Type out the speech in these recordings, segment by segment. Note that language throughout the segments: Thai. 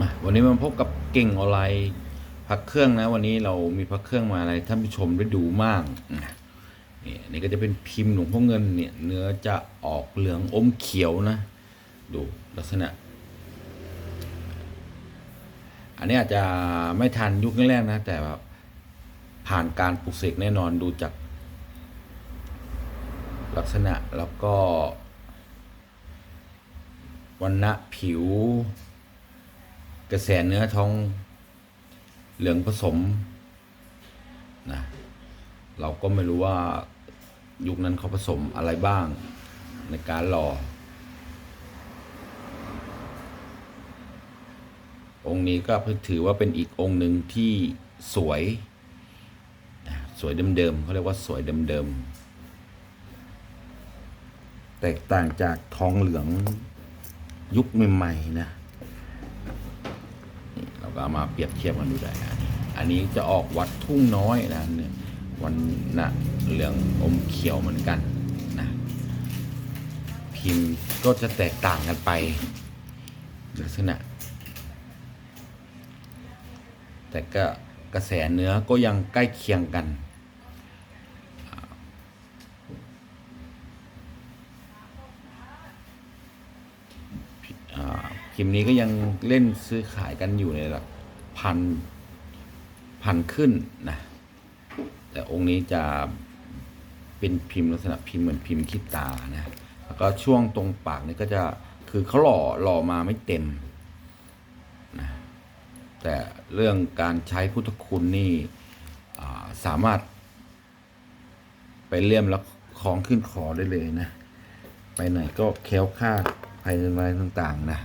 มาวันนี้มาพบกับเก่งออนไลน์พักเครื่องนะ วันนี้เรามีพักเครื่องมาอะไรท่านผู้ชมได้ดูมากนี่นี่ก็จะเป็นพิมพ์หลวงพ่อเงินเนี่ย เนื้อจะออกเหลืองอมเขียวนะ ดูลักษณะ อันนี้อาจจะไม่ทันยุคแรกๆนะ แต่ว่าผ่านการปลูกเสกแน่นอนดูจาก ลักษณะแล้วก็วันณะผิว ระแสเนื้อท้องเหลืองผสมนะเราก็ไม่รู้ว่ายุคนั้นเขาผสมอะไรบ้างในการหล่อ องค์นี้ก็ถือว่าเป็นอีกองค์หนึ่งที่สวยสวยเดิมๆเขาเรียกว่าสวยเดิมๆแตกต่างจากทองเหลืองยุคใหม่ๆนะ เราก็เอามาเปรียบเทียบกันดูได้ อันนี้จะออกวัดทุ่งน้อยนะเนี่ยวันนะเหลืองอมเขียวเหมือนกันนะพิมพ์ก็จะแตกต่างกันไป ลักษณะ แต่ก็กระแสเนื้อก็ยังใกล้เคียงกันอ่าพิมพ์นี้ก็ยังเล่นซื้อขายกันอยู่ในหลักพันพันขึ้นนะแต่องค์นี้จะเป็นพิมพ์ลักษณะพิมพ์เหมือนพิมพ์ขี้ตานะแล้วก็ช่วงตรงปากนี่ก็จะคือเขาหล่อหล่อมาไม่เต็มนะแต่เรื่องการใช้พุทธคุณนี่าสามารถ ไปเลี่ยมแล้วคล้องขึ้นคอได้เลยนะ ไปไหนก็แคล้วคลาดภายในอะไรต่าง ๆ นะ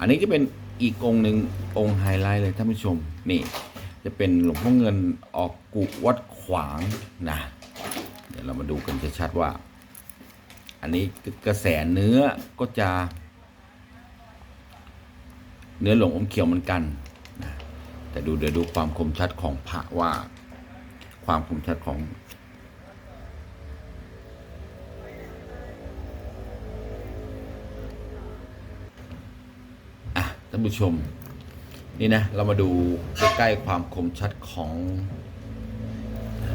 อันนี้จะเป็นอีกองหนึ่งองค์ไฮไลท์เลยท่านผู้ชมนี่จะเป็นหลวงพ่อเงินออกกุวัดขวางนะเดี๋ยวเรามาดูกันชัดๆว่า อันนี้กระแสเนื้อก็จะ เนื้อหลวงอมเขียวเหมือนกันนะแต่ดูเดี๋ยวดูความคมชัดของพระว่า ความคมชัดของานผู้ชม นี่นะ เรามาดูใกล้ๆความคมชัดของ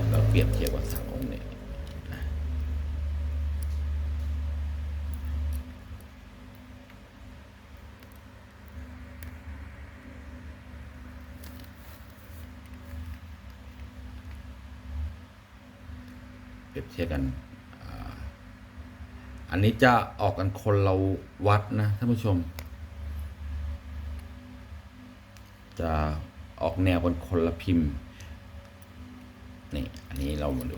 เราเปรียบเทียบกับสังองค์เนี่ยเปรียบเทียบกันอันนี้จะออกกันคนเราวัดนะท่านผู้ชม จะออกแนวเป็นคนละพิมพ์นี่อันนี้เรามาดู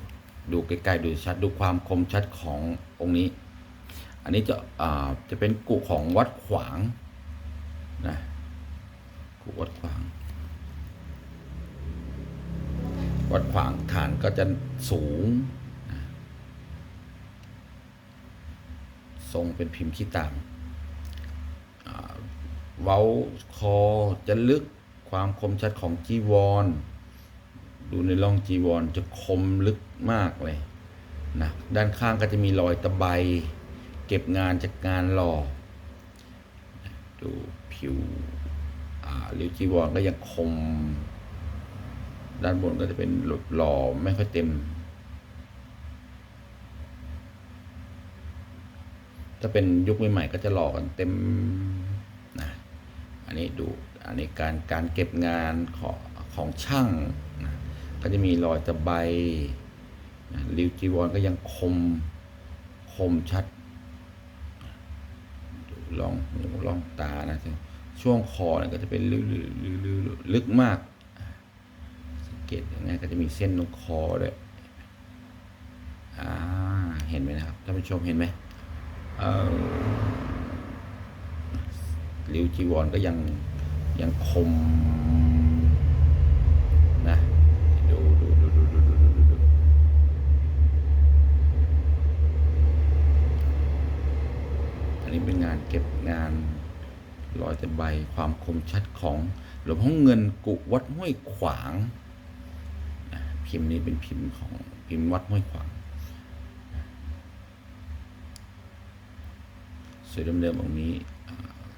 ดูใกล้ๆดูชัดดูความคมชัดขององค์นี้ อันนี้จะอ่าจะเป็นกุของวัดขวางนะกุวัดขวาง วัดขวางฐานก็จะสูงนะทรงเป็นพิมพ์ขี้ตามเว้าคอจะลึก ความคมชัดของจีวร ดูในร่องจีวรจะคมลึกมากเลยนะด้านข้างก็จะมีรอยตะไบเก็บงานจากงานหล่อดูผิวอ่าริ้วจีวรก็ยังคม ด้านบนก็จะเป็นหลบหล่อไม่ค่อยเต็ม ถ้าเป็นยุคใหม่ๆก็จะหล่อกันเต็มนะอันนี้ดู อันนี้การการเก็บงานของของช่างนะก็จะมีรอยตะไบนะริ้วจีวรก็ยังคมคมชัดลองหูลองตานะช่วงคอเนี่ยก็จะเป็นลึกลึกลึกลึกลึกมาก สังเกตยังไงก็จะมีเส้นตรงคอด้วยอ่าเห็นไหมนะครับท่านผู้ชมเห็นไหมเออริ้วจีวรก็ยัง ยังคมนะดูดูดูดูดูดูดูดูดูอันนี้เป็นงานเก็บงานรอยแต่ใบความคมชัดของหลวงพ่อเงินกุวัดห้วยขวางนะพิมพ์นี้เป็นพิมพ์ของพิมพ์วัดห้วยขวางสวยเดิมๆองค์นี้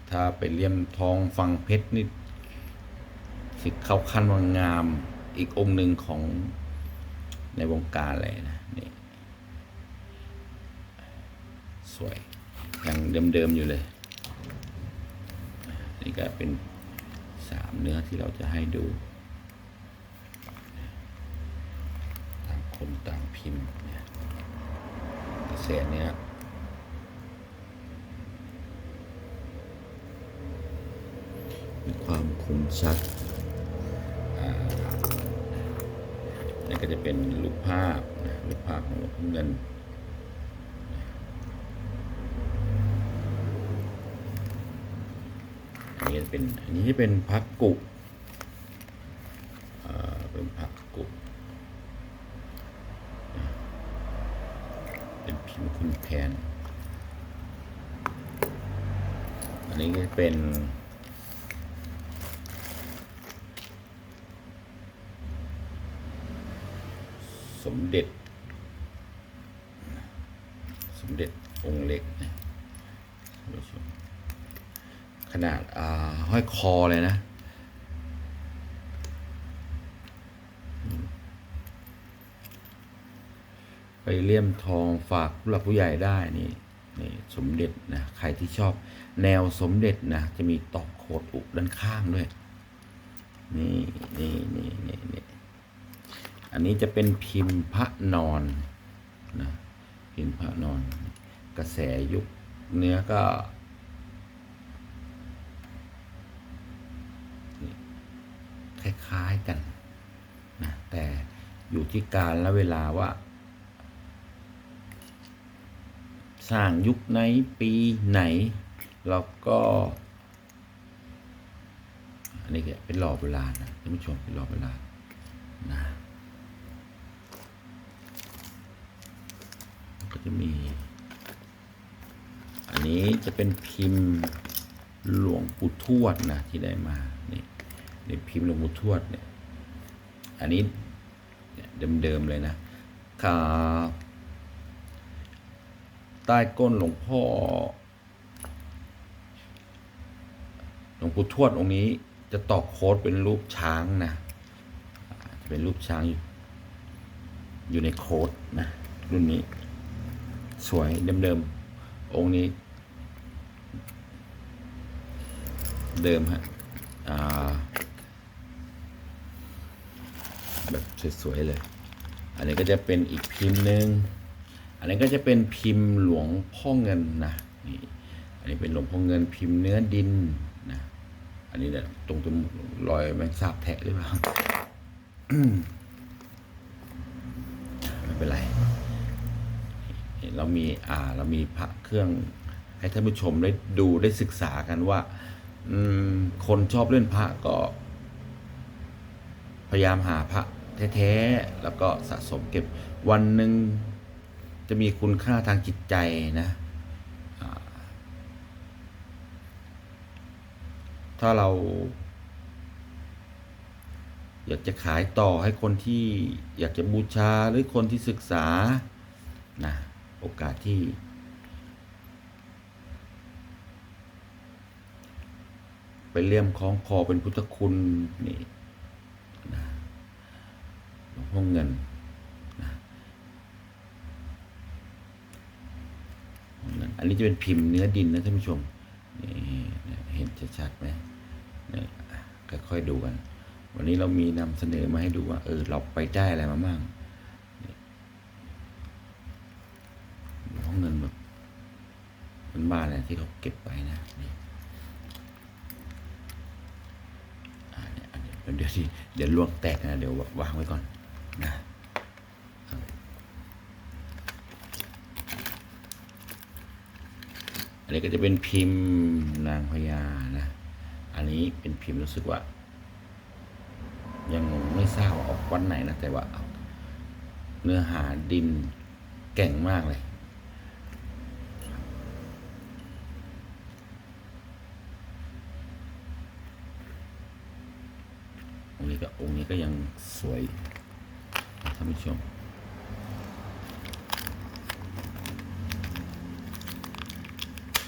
ถ้าไปเลี่ยมทองฟังเพชรนี่สิเข้าขั้นวางงามอีกองค์หนึ่งของในวงการเลยนะนี่สวยยังเดิมๆอยู่เลย นี่ก็เป็นสามเนื้อที่เราจะให้ดูต่างคนต่างพิมพ์เนี่ยกระแสเนี้ย มีความคมชัดอ่านี่ก็จะเป็นรูปภาพนะรูปภาพของหลวงพ่อเงินอันนี้เป็นอันนี้เป็นพักกุเป็นพักกุเป็นพิมพ์คุณแผนอันนี้ก็เป็น ส มเด็จ สมเด็จองค์เล็กนะขนาดาห้อยคอเลยนะ ไปเลี่ยมทองฝากผู้หลักผู้ใหญ่ได้นี่นี่สมเด็จนะใครที่ชอบแนวสมเด็จนะ จะมีตอกโคดอุด้านข้างด้วย นี่นี่นี่นี่นี่ อันนี้จะเป็นพิมพ์พระนอนนะพิมพ์พระนอน กระแสยุคเนื้อก็คล้ายๆกันนะแต่อยู่ที่การและเวลาว่า สร้างยุคไหนปีไหน แล้วก็ อันนี้ก็เป็นหล่อโบราณนะท่านผู้ชมเป็นหล่อโบราณนะ จะมี อันนี้จะเป็นพิมพ์หลวงปู่ทวดนะที่ได้มานี่ในพิมพ์หลวงปู่ทวดเนี่ยอันนี้เดิมๆเลยนะขาใต้ก้นหลวงพ่อหลวงปู่ทวดองค์นี้จะตอกโค้ดเป็นรูปช้างนะจะเป็นรูปช้างอยู่อยู่ในโค้ดนะรุ่นนี้ สวยเดิมๆองค์นี้ เดิมฮะแบบสวยๆเลย อันนี้ก็จะเป็นอีกพิมพ์หนึ่งอันนี้ก็จะเป็นพิมพ์หลวงพ่อเงินนะนี่อันนี้เป็นหลวงพ่อเงินพิมพ์เนื้อดินนะอันนี้เนี่ยตรงตรงรอยแมงสาบแทะหรือเปล่าไม่เป็นไร เรามีอ่าเรามีพระเครื่องให้ท่านผู้ชมได้ดูได้ศึกษากันว่าอคนชอบเล่นพระก็ พยายามหาพระแท้ๆแล้วก็สะสมเก็บวันหนึ่งจะมีคุณค่าทางจิตใจนะ ถ้าเรา อยากจะขายต่อให้คนที่อยากจะบูชาหรือคนที่ศึกษานะ โอกาสที่ ไปเลี่ยมคล้องคอเป็นพุทธคุณนี่นะหลวงพ่อเงินนะอเงินอันนี้จะเป็นพิมพ์เนื้อดินนะท่านผู้ชมนี่เห็นชัดๆไหมค่อยๆดูกัน วันนี้เรามีนำเสนอมาให้ดูว่า เออ เราไปได้อะไรมาบ้างนี่หลวงพ่อเงินแบบมันบ้านอะไร ที่เขาเก็บไปนะนี่เนี่อันนี้เดี๋ยวที่เดี๋ยวลวกแตกนะ เดี๋ยววางไว้ก่อนนะอันนี้ก็จะเป็นพิมพ์นางพญานะ อันนี้เป็นพิมพ์รู้สึกว่า ยังไม่ทราบออกวันไหนนะ แต่ว่าเอาเนื้อหาดินแก่งมากเลย องค์นี้ ก็องค์นี้ก็ยังสวยท่านผู้ชม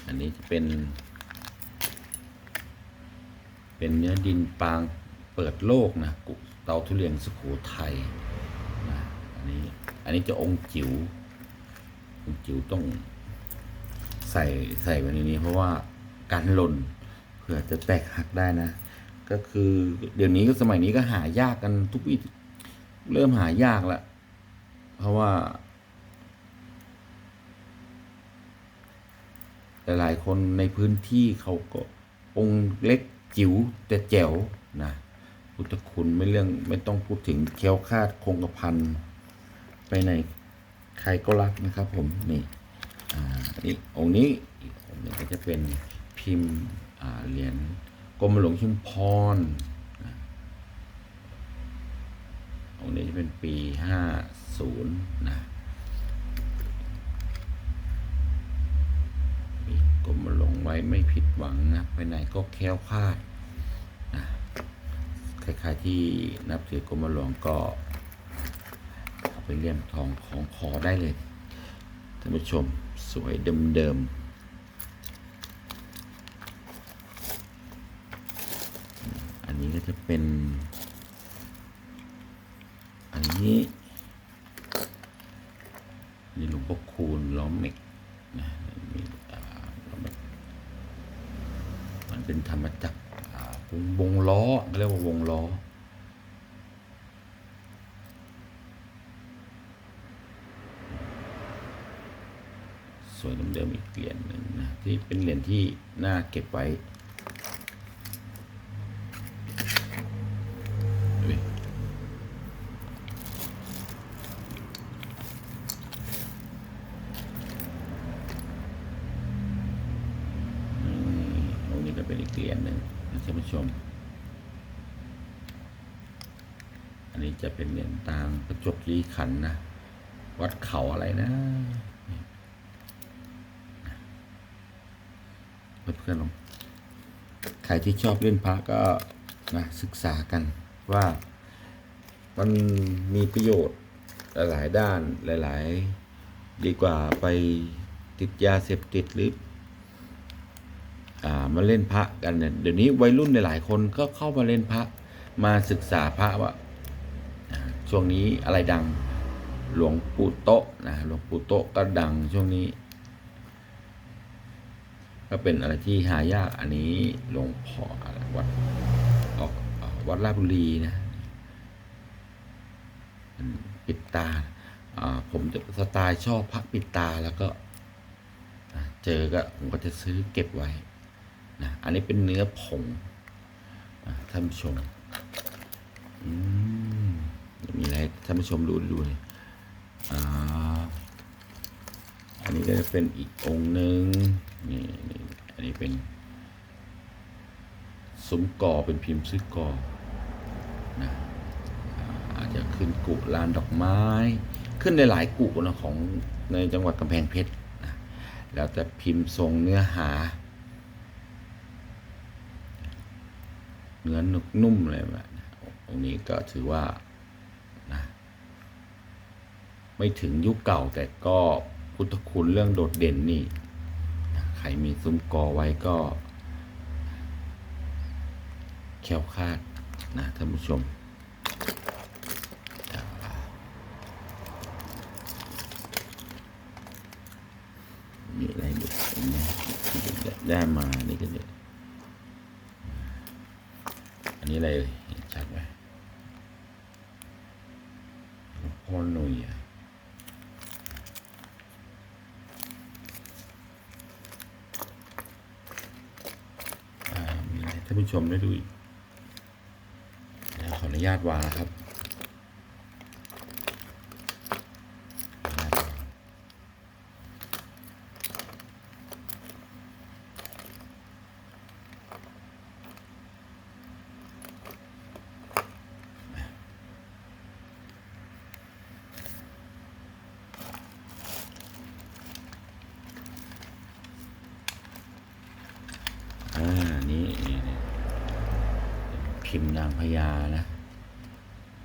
อันนี้จะเป็น เป็นเนื้อดินปางเปิดโลกนะกุเตาทุเรียนสุโขทัยนะอันนี้อันนี้จะองค์จิ๋วองค์จิ๋วต้องใส่ใส่ไว้ในนี้เพราะว่าการหล่นเผื่อจะแตกหักได้นะ ก็คือ เดี๋ยวนี้ก็สมัยนี้ก็หายากกันทุกวิเริ่มหายากละเพราะว่า หลายๆคนในพื้นที่เขาก็องค์เล็กจิ๋วแต่แจ๋วนะพุทธคุณไม่เรื่องไม่ต้องพูดถึงแคล้วคาดคงกระพันไปไหนใครก็รักนะครับ ผมนี่อ่านี่องค์นี้อีกองค์นึงก็จะเป็นพิมพ์อ่าเหรียญ กรมหลวงชุมพรองนี้จะเป็นปีห้าศูนย์นะมีกรมหลงไว้ไม่ผิดหวังนะ ไปไหนก็แค้วคลาดนะคล้ายๆที่นับถือกรมหลวงก็เอาไปเลี่ยมทองของคอได้เลยท่านผู้ชมสวยเดิมๆอันนี้ก็ จะเป็น อันนี้นี่หลวงพ่อคูณล้อมเม็กนะมีอ่ามันเป็นธรรมจักรอ่าวงวงล้อเขาเรียกว่าวงล้อสวยเดิมๆอีกเหรียญหนึ่งนะที่เป็นเหรียญที่น่าเก็บไว้อุ๊ย อืมตรงนี้ก็เป็นอีกเหรียญหนึ่งนะท่านผู้ชม อันนี้จะเป็นเหรียญตางประจวบคีรีขันธ์นะ วัดเขาอะไรนะ เพื่อนลงใครที่ชอบเล่นพระก็นะศึกษากันว่ามันมีประโยชน์หลาย ๆ ด้านหลาย ๆ ดีกว่าไปติดยาเสพติดหรืออ่ามาเล่นพระกันเนี่ยเดี๋ยวนี้วัยรุ่นหลายๆคนก็เข้ามาเล่นพระมาศึกษาพระว่าอ่าช่วงนี้อะไรดังหลวงปู่โตะนะหลวงปู่โตะก็ดังช่วงนี้ ก็เป็นอะไรที่หายากอันนี้หลวงพ่อวัดออกวัดราชบุรีนะปิดตาผมจะสไตล์ชอบพระปิดตาแล้วก็เจอก็ผมก็จะซื้อเก็บไว้นะอันนี้เป็นเนื้อผงอท่านผู้ชมมีอะไรท่านผู้ชมดูดูเลยอ่า อันนี้ก็จะเป็นอีกองค์หนึ่งนี่นี่อันนี้เป็นซุ้มก่อเป็นพิมพ์ซื้อกอนะอาจจะขึ้นกุลานดอกไม้ ขึ้นในหลายกุนะของในจังหวัดกำแพงเพชรนะแล้วแต่พิมพ์ทรงเนื้อหา เนื้อนุกนุ่มเลยแบบองนี้ก็ถือว่านะไม่ถึงยุคเก่าแต่ก็ พุทธคุณเรื่องโดดเด่นนี่ ใครมีซุ้มกอไว้ก็แควคาดนะท่านผู้ชมอะไรดูเห็นไหมที่ได้มา นี่ก็เนี่ย อันนี้อะไรเอ่ยเห็นชัดไหมหลวงพ่อหนุ่ยอะอ่ามีอะไร ท่านผู้ชมได้ดูอีกขออนุญาตวางนะครับ พญานะ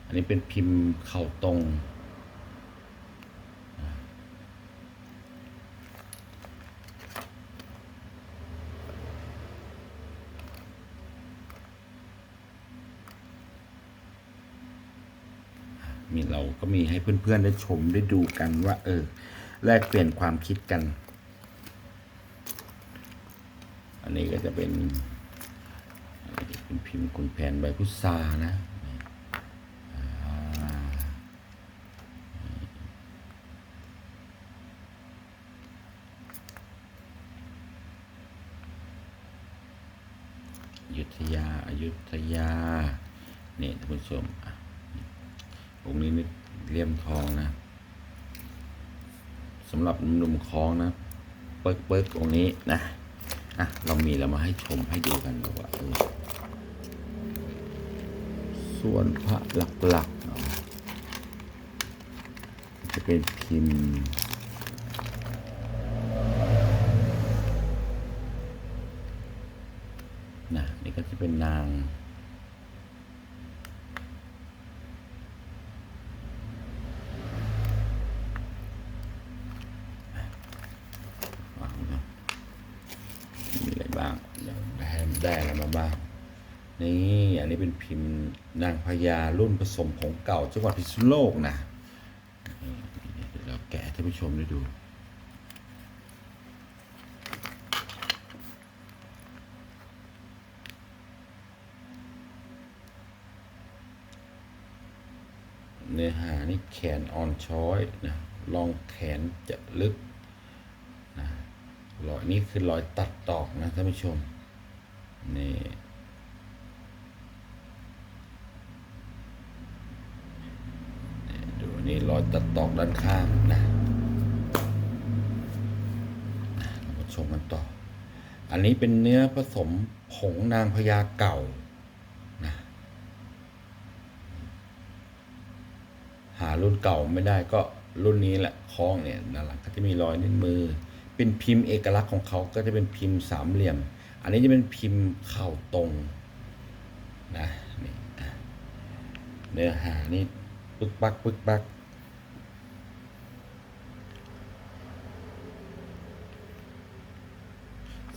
อันนี้เป็นพิมพ์เข่าตรง มีเราก็มีให้เพื่อนๆได้ชมได้ดูกันว่า เออ แลกเปลี่ยนความคิดกัน อันนี้ก็จะเป็น พิมพ์คุณแผนใบพุทรานะยุทธยาอายุทยาเนี่ยท่านผู้ชมองค์นี้นี่เลี่ยมทองนะสำหรับหนุ่มคลองนะเปิกเปิกองค์นี้นะอะเรามีเรามาให้ชมให้ดูกันดีกว่า ส่วนพระหลักๆจะเป็นพิมพ์นะนี่ก็จะเป็นนาง วางนะมีอะไรบ้างเดี๋ยวได้ได้อะไรมาบ้าง นี่อันนี้เป็นพิมพ์นางพญารุ่นผสมของเก่าจังหวัดพิษณุโลกนะเดี๋ยวเราแกะท่านผู้ชมได้ดูเนื้อหานี่แขนอ่อนช้อยนะลองแขนจะลึกนะรอยนี่คือรอยตัดตอกนะท่านผู้ชมนี่ นี่รอยตัดตอกด้านข้างนะเรามาชมกันต่อ อันนี้เป็นเนื้อผสมผงนางพญาเก่านะหารุ่นเก่าไม่ได้ก็รุ่นนี้แหละคล้องเนี่ยด้านหลังก็จะมีรอยนิ้วมือ เป็นพิมพ์เอกลักษณ์ของเขาก็จะเป็นพิมพ์สามเหลี่ยม อันนี้จะเป็นพิมพ์เข่าตรงนะนี่เนื้อหานี่ปึกปักปึกปัก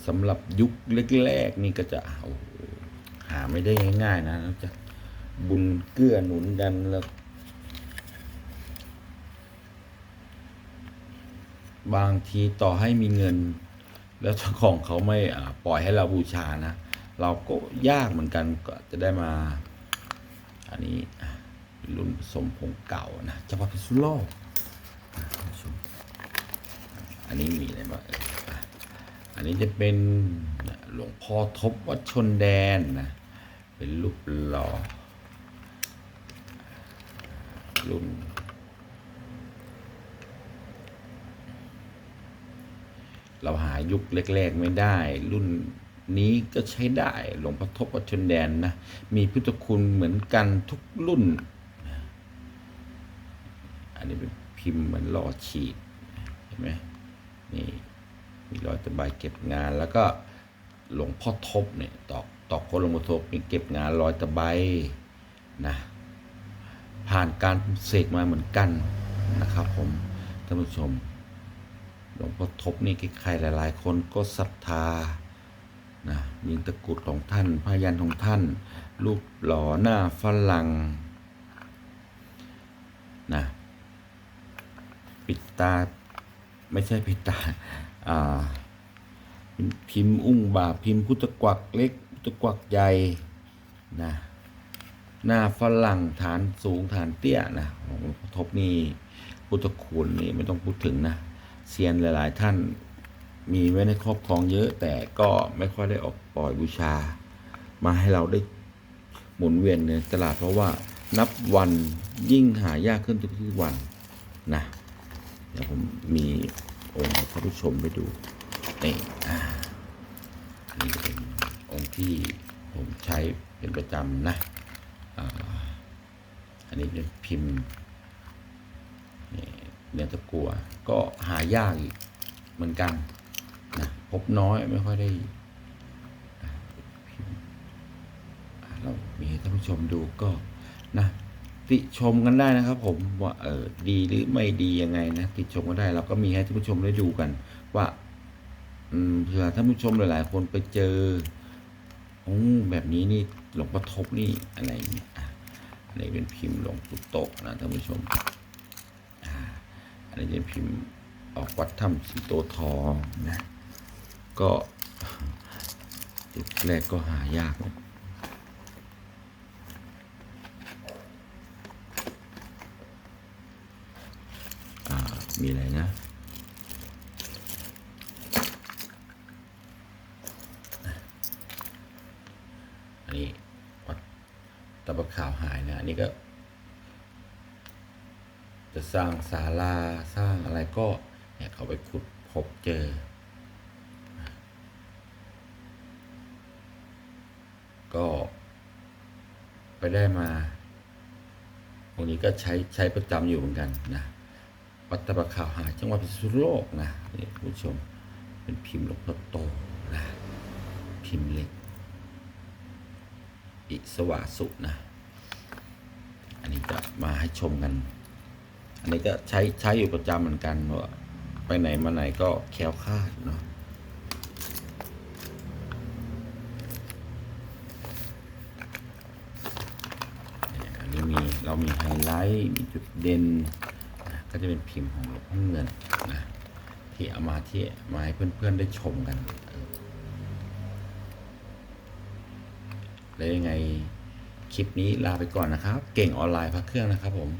สำหรับยุคแรกๆนี่ก็จะเอาหาไม่ได้ง่ายๆนะนอกจากบุญเกื้อหนุนกันแล้วบางทีต่อให้มีเงิน แล้วเจ้าของเขาไม่ปล่อยให้เราบูชานะ เราก็ยากเหมือนกันก็จะได้มา อันนี้รุ่นผสมผงเก่านะจังหวัดพิษณุโลกอันนี้มีอะไรบ้าง อันนี้จะเป็นหลวงพ่อทบวัดชนแดนนะ เป็นรูปหล่อรุ่นเราหายุคแรก ๆ ไม่ได้ รุ่นนี้ก็ใช้ได้หลวงพ่อทบวัดชนแดนนะ มีพุทธคุณเหมือนกันทุกรุ่น อันนี้เป็นพิมพ์เหมือนหล่อฉีด เห็นไหมนี่ มีรอยตะไบเก็บงาน แล้วก็หลวงพ่อทบเนี่ยตอกตอกคนลงพ่อทบมีเก็บงานรอยตะไบนะผ่านการเสกมาเหมือนกันนะครับ ผมท่านผู้ชม หลวงพ่อทบนี่ใครหลาย ๆ คนก็ศรัทธานะยิงตะกรุดของท่านพยันของท่าน รูปหล่อหน้าฝรั่งนะปิดตาไม่ใช่ปิดตา พิมพ์อุ้งบาพิมพ์พุทธกวักเล็กพุทธกวักใหญ่นะหน้าฝรั่งฐานสูงฐานเตี้ยนะของทบนี่พุทธคุณนี่ไม่ต้องพูดถึงนะเซียนหลาย ๆ ท่านมีไว้ในครอบครองเยอะ แต่ก็ไม่ค่อยได้ออกปล่อยบูชา มาให้เราได้หมุนเวียนในตลาดเพราะว่านับวันยิ่งหายากขึ้นทุกๆวันนะเดี๋ยวผมมี องค์ให้ท่านผู้ชมไปดูนี่อ่าอันนี้เป็นองค์ที่ผมใช้เป็นประจำนะอ่าอันนี้เป็นพิมพ์นี่เนื้อตะกัวก็หายากอีกเหมือนกันนะพบน้อยไม่ค่อยได้พิมพ์เรามีให้ท่านผู้ชมดูก็นะ ติชมกันได้นะครับ ผมว่าเออดีหรือไม่ดียังไงนะติชมกันได้ เราก็มีให้ท่านผู้ชมได้ดูกัน ว่า อืมเผื่อท่านผู้ชมหลาย ๆ คนไปเจอโอ้แบบนี้นี่หลวงพ่อทบนี่อะไรอย่างเงี้ยอันนี้เป็นพิมพ์หลวงปู่โตะนะท่านผู้ชมอันนี้เป็นพิมพ์ออกวัดถ้ำสีโตทองนะ ก็จุดแรกก็หายากนะอ่า มีอะไรนะอันนี้วัดตะบะขาวหายนะ อันนี้ก็ จะสร้างศาลาสร้างอะไรก็เนี่ยเขาไปขุดพบเจอ ก็ ไปได้มาตรงนี้ก็ใช้ใช้ประจำอยู่เหมือนกันนะ วัดตะบะขาวหายจังหวัดพิษณุโลกนะนี่คุณผู้ชมเป็นพิมพ์หลวงพ่อโตนะพิมพ์เล็ก อิสวาสุนะ อันนี้จะมาให้ชมกัน อันนี้ก็ใช้ใช้อยู่ประจำเหมือนกันว่าไปไหนมาไหนก็แคล้วคลาดเนาะเนี่ยอันนี้มีเรามีไฮไลท์มีจุดเด่น ก็จะเป็นพิมพ์ของหลวงพ่อเงินนะที่เอามาที่มาให้เพื่อนๆได้ชมกันแล้วยังไงคลิปนี้ลาไปก่อนนะครับ เก่งออนไลน์พักเครื่องนะครับผม